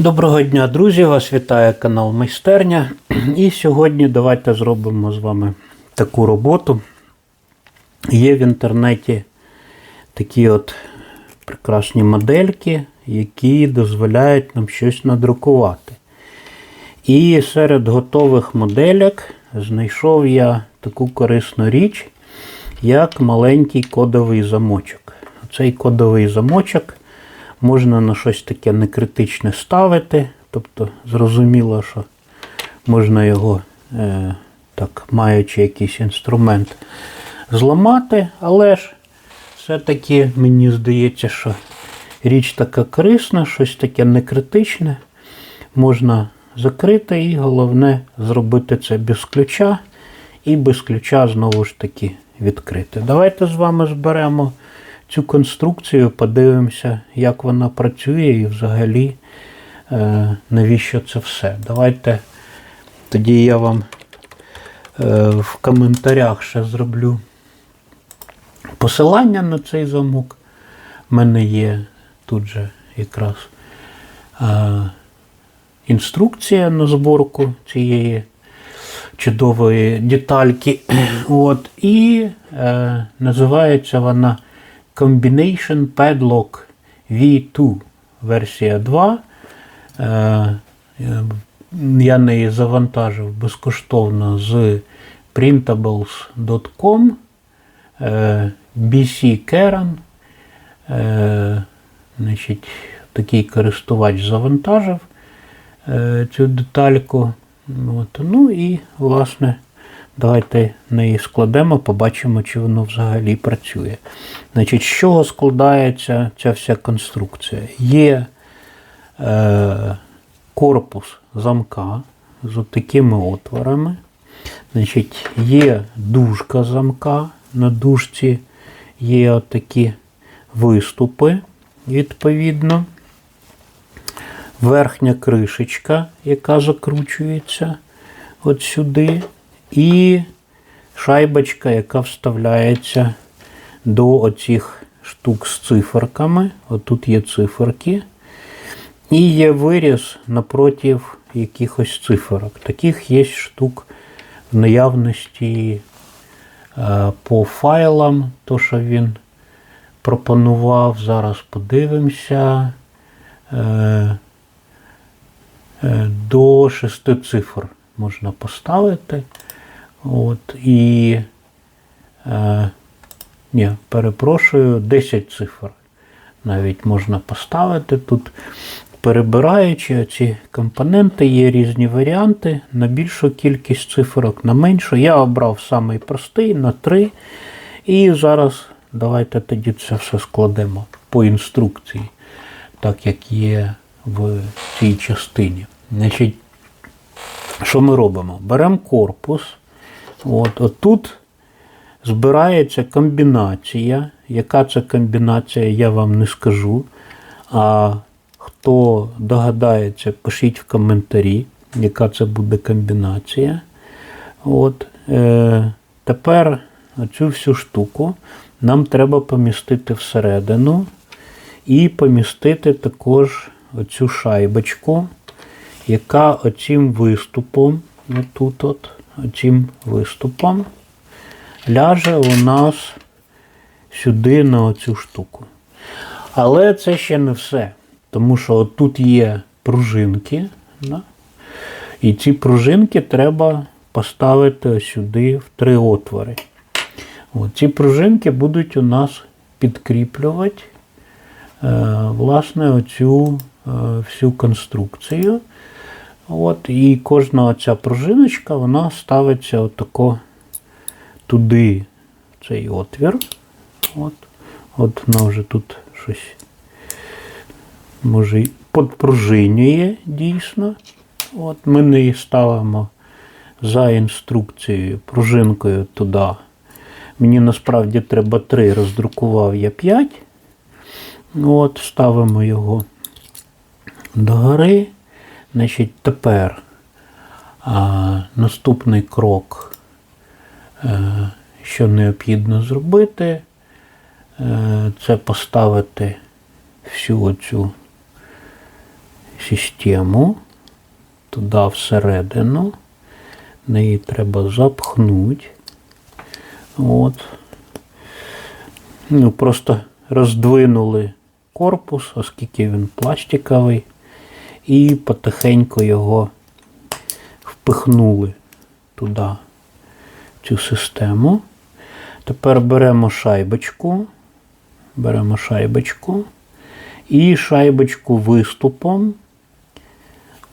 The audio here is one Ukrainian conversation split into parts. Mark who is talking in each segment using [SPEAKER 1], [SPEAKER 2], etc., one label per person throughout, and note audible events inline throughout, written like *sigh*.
[SPEAKER 1] Доброго дня, друзі! Вас вітає канал Майстерня. І сьогодні давайте зробимо з вами таку роботу. Є в інтернеті такі от прекрасні модельки, які дозволяють нам щось надрукувати. І серед готових модельок знайшов я таку корисну річ, як маленький кодовий замочок. Цей кодовий замочок можна на щось таке некритичне ставити. Тобто, зрозуміло, що можна його, е, так, маючи якийсь інструмент, зламати, але ж все-таки мені здається, що річ така корисна, щось таке некритичне. Можна закрити і головне зробити це без ключа і без ключа знову ж таки відкрити. Давайте з вами зберемо цю конструкцію, подивимося, як вона працює і взагалі е, навіщо це все. Давайте тоді я вам е, в коментарях ще зроблю посилання на цей замок. У мене є тут же якраз е, інструкція на зборку цієї чудової детальки. *clears throat* От, І е, називається вона Combination Padlock V2 версія 2. Е, я неї завантажив безкоштовно з printables.com. Е, BC Karen. Е, значить, такий користувач завантажив цю детальку. От. Ну і, власне, давайте неї складемо, побачимо, чи воно взагалі працює. Значить, з чого складається ця вся конструкція? Є е, корпус замка з такими отворами. Значить, Є дужка замка. На дужці є отакі виступи, відповідно. Верхня кришечка, яка закручується от сюди, і шайбочка, яка вставляється до оцих штук з циферками. Отут є циферки. І є виріз напроти якихось циферок. Таких є штук в наявності е, по файлам, то що він пропонував. Зараз подивимося. Е, е, До шести цифр можна поставити. От, і, е, ні, перепрошую, 10 цифр навіть можна поставити. Тут, перебираючи ці компоненти, є різні варіанти на більшу кількість цифрок, на меншу. Я обрав самий простий на 3. І зараз давайте тоді це все складемо по інструкції, так як є в цій частині. Значить, що ми робимо? Беремо корпус. От, от тут збирається комбінація. Яка це комбінація, я вам не скажу. А хто догадається, пишіть в коментарі, яка це буде комбінація. От, е, Тепер цю всю штуку нам треба помістити всередину і помістити також оцю шайбочку, яка оцим виступом, отут от, оцим виступом, ляже у нас сюди на оцю штуку. Але це ще не все. Тому що тут є пружинки. Да? І ці пружинки треба поставити сюди в три отвори. От, ці пружинки будуть у нас підкріплювати е, власне оцю е, всю конструкцію. От, І кожна оця пружиночка вона ставиться отако туди, цей отвір. От, от вона вже тут щось може й подпружинює дійсно. От Ми неї ставимо за інструкцією пружинкою туди. Мені насправді треба 3, роздрукував я 5. От, Ставимо його догори. Значить, тепер а, наступний крок, е, що необхідно зробити, е, це поставити всю оцю систему туди всередину. Неї треба запхнути. От. Ну, просто роздвинули корпус, оскільки він пластиковий, і потихеньку його впихнули туди, цю систему. Тепер беремо шайбочку, беремо шайбочку і шайбочку виступом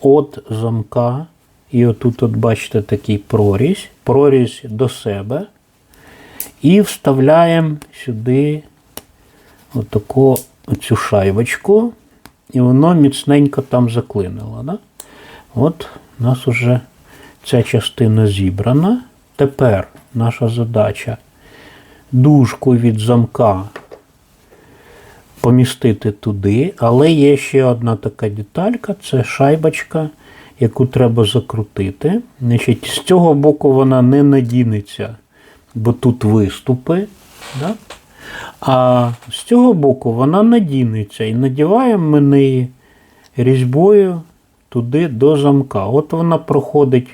[SPEAKER 1] від замка. І отут, от бачите, такий прорізь, прорізь до себе. І вставляємо сюди отаку оцю шайбочку, і воно міцненько там заклинило. Да? От у нас вже ця частина зібрана. Тепер наша задача дужку від замка помістити туди, але є ще одна така деталька це шайбочка, яку треба закрутити. Значить, З цього боку вона не надінеться, бо тут виступи. Да? А з цього боку вона надінеться і надіваємо ми неї різьбою туди до замка. От вона проходить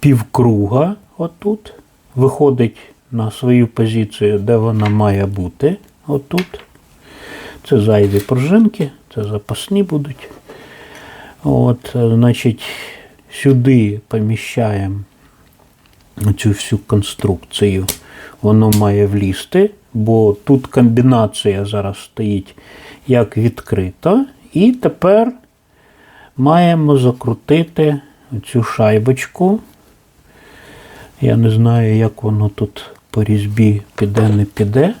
[SPEAKER 1] півкруга отут, виходить на свою позицію, де вона має бути. Отут. Це зайві пружинки, це запасні будуть. От, значить, сюди поміщаємо цю всю конструкцію. Воно має влізти, бо тут комбінація зараз стоїть як відкрита. І тепер маємо закрутити цю шайбочку. Я не знаю, як воно тут по різьбі піде, не піде.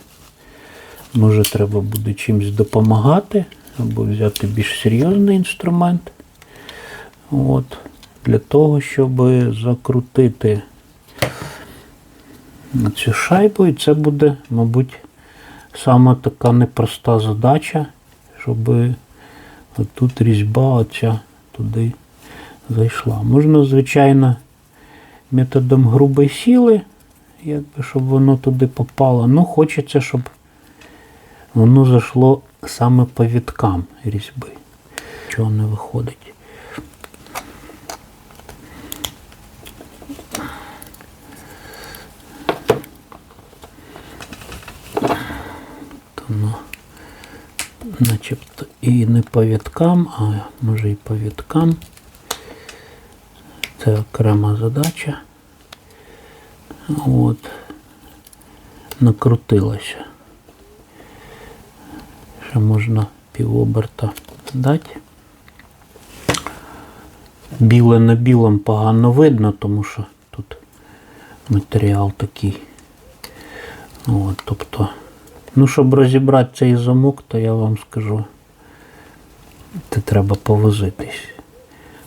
[SPEAKER 1] Може, треба буде чимось допомагати, або взяти більш серйозний інструмент. От, Для того, щоб закрутити цю шайбу, і це буде, мабуть, сама така непроста задача, щоб тут різьба оця туди зайшла. Можна, звичайно, методом грубої сили, якби, щоб воно туди попало. Ну, хочеться, щоб воно зайшло саме по віткам різьби. Чого не виходить. Воно начебто і не по віткам, а може і по віткам. Це окрема задача. От. Накрутилася. Ще можна півоберта дати. Біле на білому погано видно, тому що тут матеріал такий. От, тобто, ну, щоб розібрати цей замок, то я вам скажу, це треба повозитись.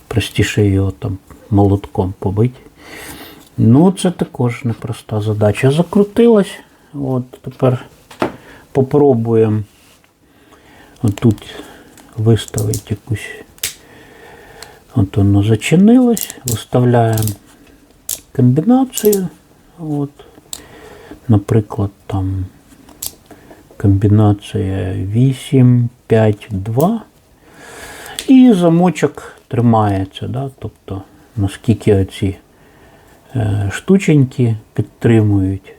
[SPEAKER 1] Простіше його там молотком побити. Ну, це також непроста задача. Закрутилась. От тепер попробуємо тут виставити якусь. От воно зачинилось. Виставляємо комбінацію. От. Наприклад, там комбінація 8, 5, 2. І замочок тримається. Да? Тобто, наскільки оці е, штученьки підтримують,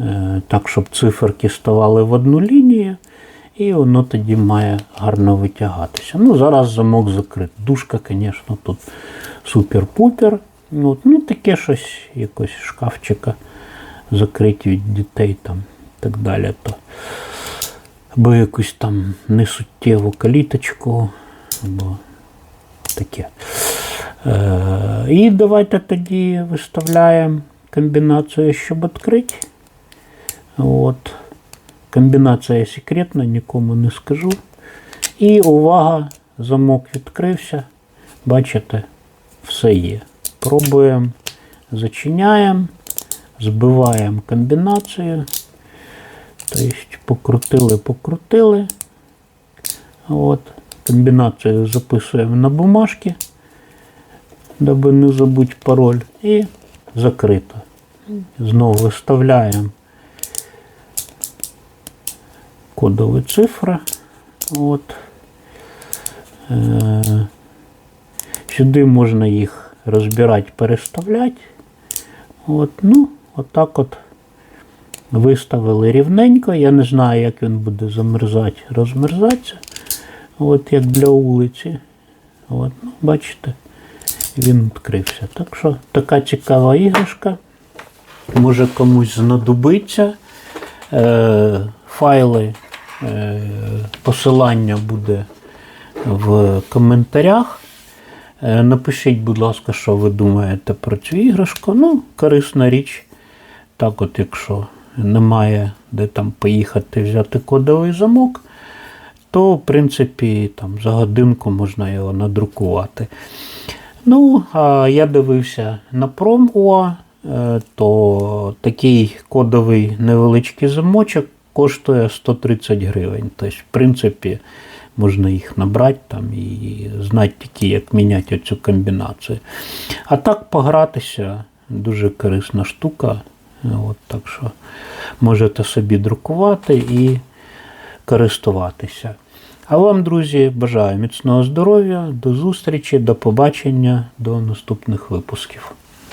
[SPEAKER 1] е, так, щоб циферки ставали в одну лінію, і воно тоді має гарно витягатися. Ну, зараз замок закритий. Дужка, звісно, тут супер-пупер. От, ну, таке щось, якось шкафчика закриті від дітей там і так далі. То, або якусь там несуттєву каліточку, або таке. Е, І давайте тоді виставляємо комбінацію, щоб відкрити. От. Комбінація секретна, нікому не скажу. І увага, замок відкрився. Бачите, все є. Пробуємо, зачиняємо, збиваємо комбінацію. Тобто покрутили, покрутили. От. Комбінацію записуємо на бумажки, даби не забудь пароль. І закрито. Знову виставляємо кодові цифри. От. Е, Сюди можна їх розбирати, переставляти. От, ну, отак от виставили рівненько. Я не знаю, як він буде замерзати, розмерзатися. От як для вулиці. От, ну, бачите, він відкрився. Так що така цікава іграшка. Може комусь знадобиться. Е, файли, е, посилання буде в коментарях. Е, Напишіть, будь ласка, що ви думаєте про цю іграшку. Ну, корисна річ. Так, от, якщо немає де там поїхати взяти кодовий замок, то, в принципі, там, за годинку можна його надрукувати. Ну, а я дивився на Prom.ua, е, то такий кодовий невеличкий замочок коштує 130 гривень. Тобто, в принципі, можна їх набрати там і знати тільки, як міняти цю комбінацію. А так погратися дуже корисна штука. От, так що можете собі друкувати і користуватися. А вам, друзі, бажаю міцного здоров'я, до зустрічі, до побачення, до наступних випусків.